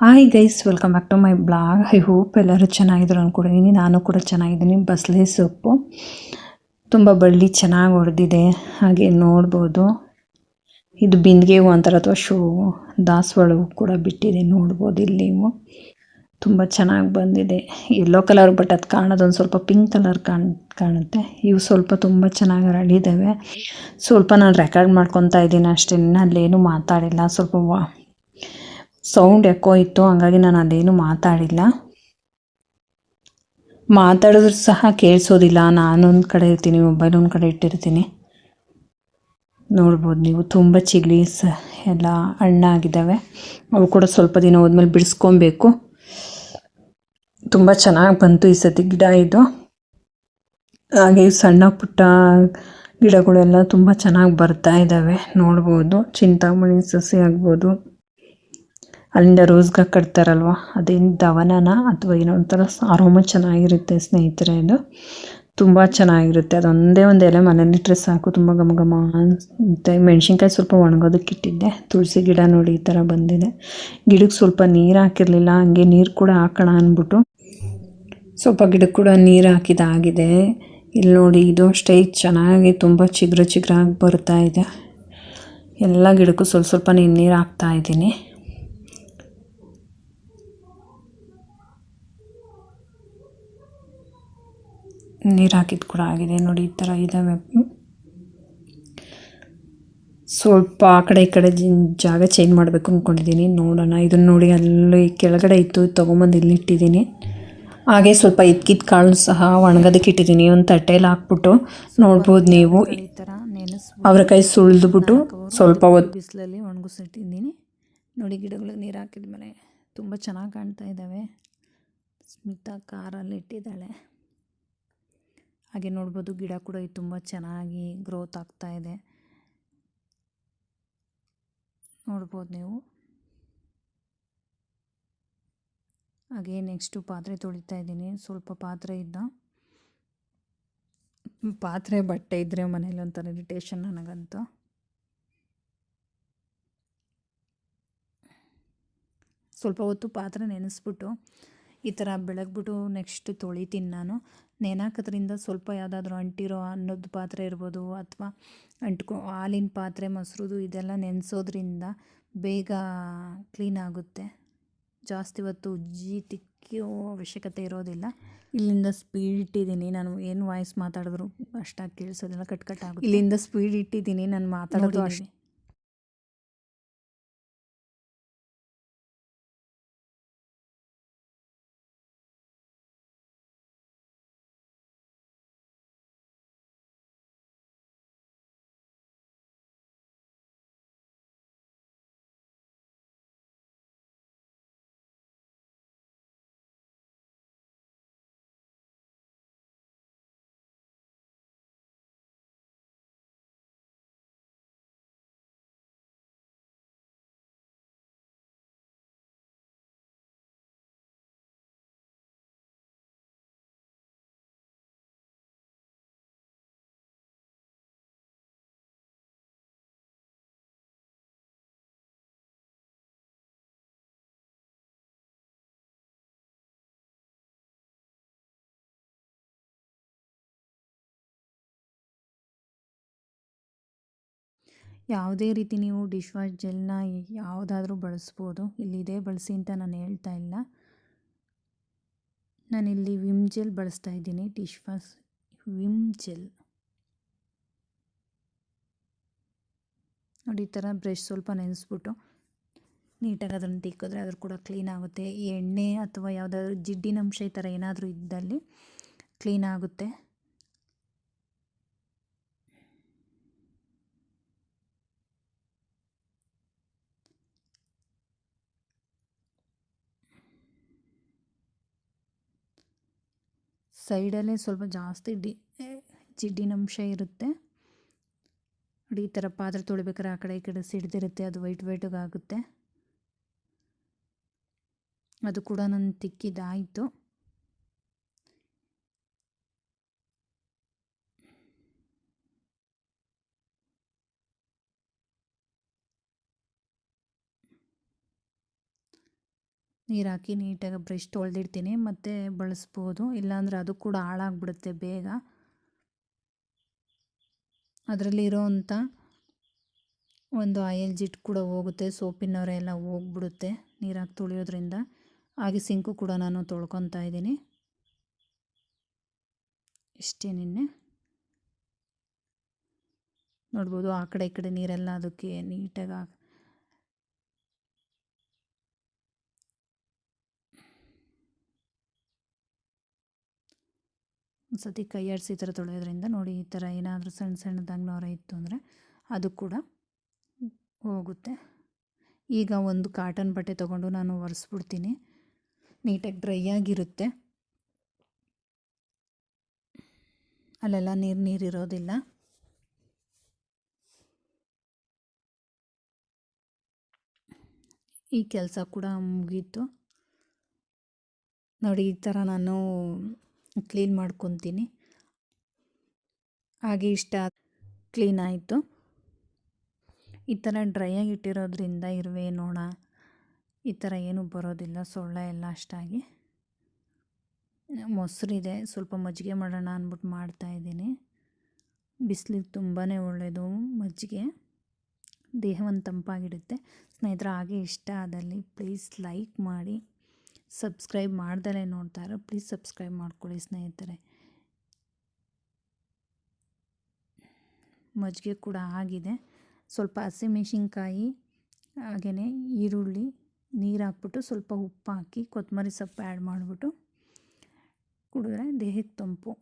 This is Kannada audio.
Hi guys welcome back to my blog I hope ಎಲ್ಲರೂ ಚೆನ್ನಾಗಿದ್ರು ಅಂದ್ಕೊಂಡಿದ್ದೀನಿ ನಾನು ಕೂಡ ಚೆನ್ನಾಗಿದ್ದೀನಿ. ಬಸಳೆ ಸೊಪ್ಪು. ತುಂಬ ಬಳ್ಳಿ ಚೆನ್ನಾಗಿ ಹೊಡೆದಿದೆ ಹಾಗೆ ನೋಡ್ಬೋದು. ಇದು ಬಿಂದಿಗೆ ಹೂ ಅಂತಾರೆ ಅಥವಾ ಶೋ, ದಾಸವಾಳ ಹೂವು ಕೂಡ ಬಿಟ್ಟಿದೆ. ನೋಡ್ಬೋದು ಇಲ್ಲಿ ನೀವು. ತುಂಬ ಚೆನ್ನಾಗಿ ಬಂದಿದೆ. ಎಲ್ಲೋ ಕಲರ್ ಬಟ್ ಅದು ಕಾಣೋದೊಂದು ಸ್ವಲ್ಪ ಪಿಂಕ್ ಕಲರ್ ಕಾಣ್, ಕಾಣುತ್ತೆ. ಇವು ಸ್ವಲ್ಪ ತುಂಬ ಚೆನ್ನಾಗಿ ಹರಡಿದ್ದಾವೆ ಸ್ವಲ್ಪ ನಾನು ರೆಕಾರ್ಡ್ ಮಾಡ್ಕೊತಾ ಇದ್ದೀನಿ ಅಷ್ಟೇ. ಅಲ್ಲೇನು ಮಾತಾಡಿಲ್ಲ. ಸ್ವಲ್ಪ ವಾ ಸೌಂಡ್ ಎಕೋ ಇತ್ತು, ಹಂಗಾಗಿ ನಾನು ಅದೇನು ಮಾತಾಡಿಲ್ಲ. ಮಾತಾಡಿದ್ರು ಸಹ ಕೇಳಿಸೋದಿಲ್ಲ. ನಾನೊಂದು ಕಡೆ ಇರ್ತೀನಿ ಮೊಬೈಲ್ ಒಂದು ಕಡೆ ಇಟ್ಟಿರ್ತೀನಿ. ನೋಡ್ಬೋದು ನೀವು, ತುಂಬ ಚಿಗ್ಲೀಸ್ ಎಲ್ಲ ಹಣ್ಣಾಗಿದ್ದಾವೆ. ಅವು ಕೂಡ ಸ್ವಲ್ಪ ದಿನ ಹೋದ್ಮೇಲೆ ಬಿಡಿಸ್ಕೊಬೇಕು. ತುಂಬ ಚೆನ್ನಾಗಿ ಬಂತು ಈ ಸತಿ ಗಿಡ ಇದು. ಹಾಗೆ ಸಣ್ಣ ಪುಟ್ಟ ಗಿಡಗಳೆಲ್ಲ ತುಂಬ ಚೆನ್ನಾಗಿ ಬರ್ತಾ ಇದ್ದಾವೆ. ನೋಡ್ಬೋದು, ಚಿಂತಾಮಣಿ ಸಸಿ ಆಗ್ಬೋದು. ಅಲ್ಲಿಂದ ರೋಸ್ಗೆ ಕಟ್ತಾರಲ್ವ? ಅದೇನು ದವನನ ಅಥವಾ ಏನೋ ಒಂಥರ ಆರೋಮ ಚೆನ್ನಾಗಿರುತ್ತೆ ಸ್ನೇಹಿತರೆ ಅದು. ತುಂಬ ಚೆನ್ನಾಗಿರುತ್ತೆ. ಅದೊಂದೇ ಒಂದು ಎಲೆ ಮನೇಲಿಟ್ಟರೆ ಸಾಕು. ತುಂಬ ಘಮ ಘಮ ಅಂತ ಮೆಣಸಿನ್ಕಾಯಿ ಸ್ವಲ್ಪ ಒಣಗೋದಕ್ಕೆ ಇಟ್ಟಿದ್ದೆ. ತುಳಸಿ ಗಿಡ ನೋಡಿ ಈ ಥರ ಬಂದಿದೆ. ಗಿಡಕ್ಕೆ ಸ್ವಲ್ಪ ನೀರು ಹಾಕಿರಲಿಲ್ಲ, ಹಂಗೆ ನೀರು ಕೂಡ ಹಾಕೋಣ ಅಂದ್ಬಿಟ್ಟು. ಸ್ವಲ್ಪ ಗಿಡಕ್ಕೆ ಕೂಡ ನೀರು ಹಾಕಿದಾಗಿದೆ. ಇಲ್ಲಿ ನೋಡಿ, ಇದು ಅಷ್ಟೇ ಚೆನ್ನಾಗಿ ತುಂಬ ಚಿಗ್ರ ಚಿಗ್ರಾಗಿ ಬರ್ತಾ ಇದೆ. ಎಲ್ಲ ಗಿಡಕ್ಕೂ ಸ್ವಲ್ಪ ಸ್ವಲ್ಪ ನೀರು ನೀರು ಹಾಕ್ತಾ ಇದ್ದೀನಿ. ನೀರು ಹಾಕಿದ್ದು ಕೂಡ ಆಗಿದೆ. ನೋಡಿ ಈ ಥರ ಇದ್ದಾವೆ ಸ್ವಲ್ಪ ಆ ಕಡೆ ಈ ಕಡೆ ಜಾಗ ಚೇಂಜ್ ಮಾಡಬೇಕು ಅಂದ್ಕೊಂಡಿದ್ದೀನಿ ನೋಡೋಣ. ಇದನ್ನು ನೋಡಿ ಅಲ್ಲಿ ಕೆಳಗಡೆ ಇತ್ತು ತೊಗೊಂಬಂದು ಇಲ್ಲಿ ಇಟ್ಟಿದ್ದೀನಿ ಹಾಗೆ ಸ್ವಲ್ಪ ಇದ್ಕಿದ ಕಾಳು ಸಹ ಒಣಗೋದಕ್ಕೆ ಇಟ್ಟಿದ್ದೀನಿ ಒಂದು ತಟ್ಟೆಯಲ್ಲಿ ಹಾಕ್ಬಿಟ್ಟು ನೋಡ್ಬೋದು ನೀವು. ಈ ಥರ ನೆನೆಸ್ ಕೈ ಸುಳಿದ್ಬಿಟ್ಟು ಸ್ವಲ್ಪ ಹೊತ್ತು ಬಿಸಿಲಲ್ಲಿ ಒಣಗಿಸಿಟ್ಟಿದ್ದೀನಿ ನೋಡಿ ಗಿಡಗಳಿಗೆ ನೀರು ಹಾಕಿದ್ಮೇಲೆ ತುಂಬ ಚೆನ್ನಾಗಿ ಕಾಣ್ತಾ ಇದ್ದಾವೆ ಸ್ಮಿತಾ ಕಾರಲ್ಲಿ ಇಟ್ಟಿದ್ದಾಳೆ. ಹಾಗೆ ನೋಡ್ಬೋದು ಗಿಡ ಕೂಡ ಇದು ತುಂಬ ಚೆನ್ನಾಗಿ ಗ್ರೋತ್ ಆಗ್ತಾ ಇದೆ. ನೋಡ್ಬೋದು ನೀವು. ಹಾಗೆ ನೆಕ್ಸ್ಟು ಪಾತ್ರೆ ತೊಳಿತಾ ಇದ್ದೀನಿ. ಸ್ವಲ್ಪ ಪಾತ್ರೆ ಇದ್ದ. ಪಾತ್ರೆ, ಬಟ್ಟೆ ಇದ್ದರೆ ಮನೇಲಿ ಒಂಥರ ಇರಿಟೇಷನ್ ನನಗಂತೂ. ಸ್ವಲ್ಪ ಹೊತ್ತು ಪಾತ್ರೆ ನೆನೆಸ್ಬಿಟ್ಟು ಈ ಥರ ಬೆಳಗ್ಬಿಟ್ಟು ನೆಕ್ಸ್ಟ್ ತೊಳಿತೀನಿ ನಾನು. ನೆನಾಕೋದ್ರಿಂದ ಸ್ವಲ್ಪ ಯಾವುದಾದ್ರೂ ಅಂಟಿರೋ ಅನ್ನೋದು ಪಾತ್ರೆ ಇರ್ಬೋದು ಅಥವಾ ಅಂಟ್ಕೊ ಹಾಲಿನ ಪಾತ್ರೆ ಮೊಸರುದು ಇದೆಲ್ಲ ನೆನೆಸೋದ್ರಿಂದ ಬೇಗ ಕ್ಲೀನ್ ಆಗುತ್ತೆ. ಜಾಸ್ತಿ ಹೊತ್ತು ಉಜ್ಜಿ ತಿಕ್ಕೋ ಅವಶ್ಯಕತೆ ಇರೋದಿಲ್ಲ. ಇಲ್ಲಿಂದ ಸ್ಪೀಡ್ ಇಟ್ಟಿದ್ದೀನಿ. ನಾನು ಏನು ವಾಯ್ಸ್ ಮಾತಾಡಿದ್ರು ಅಷ್ಟಾಗಿ ಕೇಳಿಸೋದಿಲ್ಲ ಕಟ್ ಕಟ್ ಆಗುತ್ತೆ. ಇಲ್ಲಿಂದ ಸ್ಪೀಡ್ ಇಟ್ಟಿದ್ದೀನಿ ನಾನು ಮಾತಾಡೋದು ಅಷ್ಟೇ. ಯಾವುದೇ ರೀತಿ ನೀವು ಡಿಶ್ ವಾಶ್ ಜೆಲ್ನ ಯಾವುದಾದ್ರೂ ಬಳಸ್ಬೋದು. ಇಲ್ಲಿದೆ, ಬಳಸಿ ಅಂತ ನಾನು ಹೇಳ್ತಾ ಇಲ್ಲ. ನಾನಿಲ್ಲಿ ವಿಮ್ ಜೆಲ್ ಬಳಸ್ತಾ ಇದ್ದೀನಿ. Dish wash Vim gel. ನೋಡಿ, ಈ ಥರ ಬ್ರಷ್ ಸ್ವಲ್ಪ ನೆನೆಸ್ಬಿಟ್ಟು ನೀಟಾಗಿ ಅದನ್ನು ತಿಕ್ಕಿದ್ರೆ ಅದ್ರ ಕೂಡ ಕ್ಲೀನ್ ಆಗುತ್ತೆ. ಎಣ್ಣೆ ಅಥವಾ ಯಾವುದಾದ್ರೂ ಜಿಡ್ಡಿನಂಶ ಈ ಥರ ಏನಾದರೂ ಇದ್ದಲ್ಲಿ ಕ್ಲೀನ್ ಆಗುತ್ತೆ. ಸೈಡಲ್ಲೇ ಸ್ವಲ್ಪ ಜಾಸ್ತಿ ಡಿ ಜಿಡ್ಡಿನಂಶ ಇರುತ್ತೆ. ನೋಡಿ, ಈ ಥರ ಪಾತ್ರೆ ತೊಳಿಬೇಕಾದ್ರೆ ಆ ಕಡೆ ಈ ಕಡೆ ಸಿಡ್ದಿರುತ್ತೆ ಅದು ವೈಟ್ ವೈಟಾಗುತ್ತೆ ಅದು ಕೂಡ ನಾನು ತಿಕ್ಕಿದ್ದಾಯಿತು ನೀರು ಹಾಕಿ ನೀಟಾಗಿ ಬ್ರಷ್ ತೊಳೆದಿಡ್ತೀನಿ, ಮತ್ತು ಬಳಸ್ಬೋದು. ಇಲ್ಲಾಂದರೆ ಅದು ಕೂಡ ಹಾಳಾಗ್ಬಿಡುತ್ತೆ ಬೇಗ. ಅದರಲ್ಲಿರೋಂಥ ಒಂದು ಆಯಿಲ್ ಜಿಟ್ ಕೂಡ ಹೋಗುತ್ತೆ, ಸೋಪಿನವರೆ ಎಲ್ಲ ಹೋಗ್ಬಿಡುತ್ತೆ ನೀರಾಗಿ ತೊಳೆಯೋದ್ರಿಂದ. ಹಾಗೆ ಸಿಂಕು ಕೂಡ ನಾನು ತೊಳ್ಕೊತಾ ಇದ್ದೀನಿ. ಇಷ್ಟೇ ನಿನ್ನೆ. ನೋಡ್ಬೋದು ಆ ಕಡೆ ಈ ಕಡೆ ನೀರೆಲ್ಲ ಅದಕ್ಕೆ ನೀಟಾಗಿ ಒಂದು ಸತಿ ಕೈ ಆಡಿಸಿ ಈ ಥರ ತೊಳೆಯೋದ್ರಿಂದ ನೋಡಿ ಈ ಥರ ಏನಾದರೂ ಸಣ್ಣ ಸಣ್ಣದಾಗಿ ನೋರ ಇತ್ತು ಅಂದರೆ ಅದು ಕೂಡ ಹೋಗುತ್ತೆ. ಈಗ ಒಂದು ಕಾಟನ್ ಬಟ್ಟೆ ತೊಗೊಂಡು ನಾನು ಒರೆಸ್ಬಿಡ್ತೀನಿ. ನೀಟಾಗಿ ಡ್ರೈ ಆಗಿರುತ್ತೆ. ಅಲ್ಲೆಲ್ಲ ನೀರು ನೀರಿರೋದಿಲ್ಲ. ಈ ಕೆಲಸ ಕೂಡ ಮುಗೀತು. ನೋಡಿ ಈ ಥರ ನಾನು ಕ್ಲೀನ್ ಮಾಡ್ಕೊತೀನಿ. ಹಾಗೆ ಇಷ್ಟ ಕ್ಲೀನ್ ಆಯಿತು. ಈ ಥರ ಡ್ರೈಯಾಗಿ ಇಟ್ಟಿರೋದ್ರಿಂದ ಇರುವೆ, ನೋಣ ಈ ಥರ ಏನೂ ಬರೋದಿಲ್ಲ, ಸೊಳ್ಳೆ ಎಲ್ಲ ಅಷ್ಟಾಗಿ. ಮೊಸರಿದೆ, ಸ್ವಲ್ಪ ಮಜ್ಜಿಗೆ ಮಾಡೋಣ ಅಂದ್ಬಿಟ್ಟು ಮಾಡ್ತಾಯಿದ್ದೀನಿ ಬಿಸಿಲಿಗೆ ತುಂಬಾ ಒಳ್ಳೆಯದು ಮಜ್ಜಿಗೆ ದೇಹವನ್ನು ತಂಪಾಗಿಡುತ್ತೆ. ಸ್ನೇಹಿತರ, ಹಾಗೆ ಇಷ್ಟ ಆದಲ್ಲಿ ಪ್ಲೀಸ್ ಲೈಕ್ ಮಾಡಿ. ಸಬ್ಸ್ಕ್ರೈಬ್ ಮಾಡ್ದಲೇ ನೋಡ್ತಾರೋ ಪ್ಲೀಸ್ ಸಬ್ಸ್ಕ್ರೈಬ್ ಮಾಡ್ಕೊಳ್ಳಿ ಸ್ನೇಹಿತರೆ. ಮಜ್ಜಿಗೆ ಕೂಡ ಆಗಿದೆ. ಸ್ವಲ್ಪ ಹಸಿಮೆಣಸಿನ್ಕಾಯಿ ಹಾಗೆಯೇ ಈರುಳ್ಳಿ, ನೀರು ಹಾಕ್ಬಿಟ್ಟು ಸ್ವಲ್ಪ ಉಪ್ಪು ಹಾಕಿ ಕೊತ್ತಂಬರಿ ಸೊಪ್ಪು ಆ್ಯಡ್ ಮಾಡಿಬಿಟ್ಟು ಕುಡಿದ್ರೆ ದೇಹಕ್ಕೆ ತಂಪು.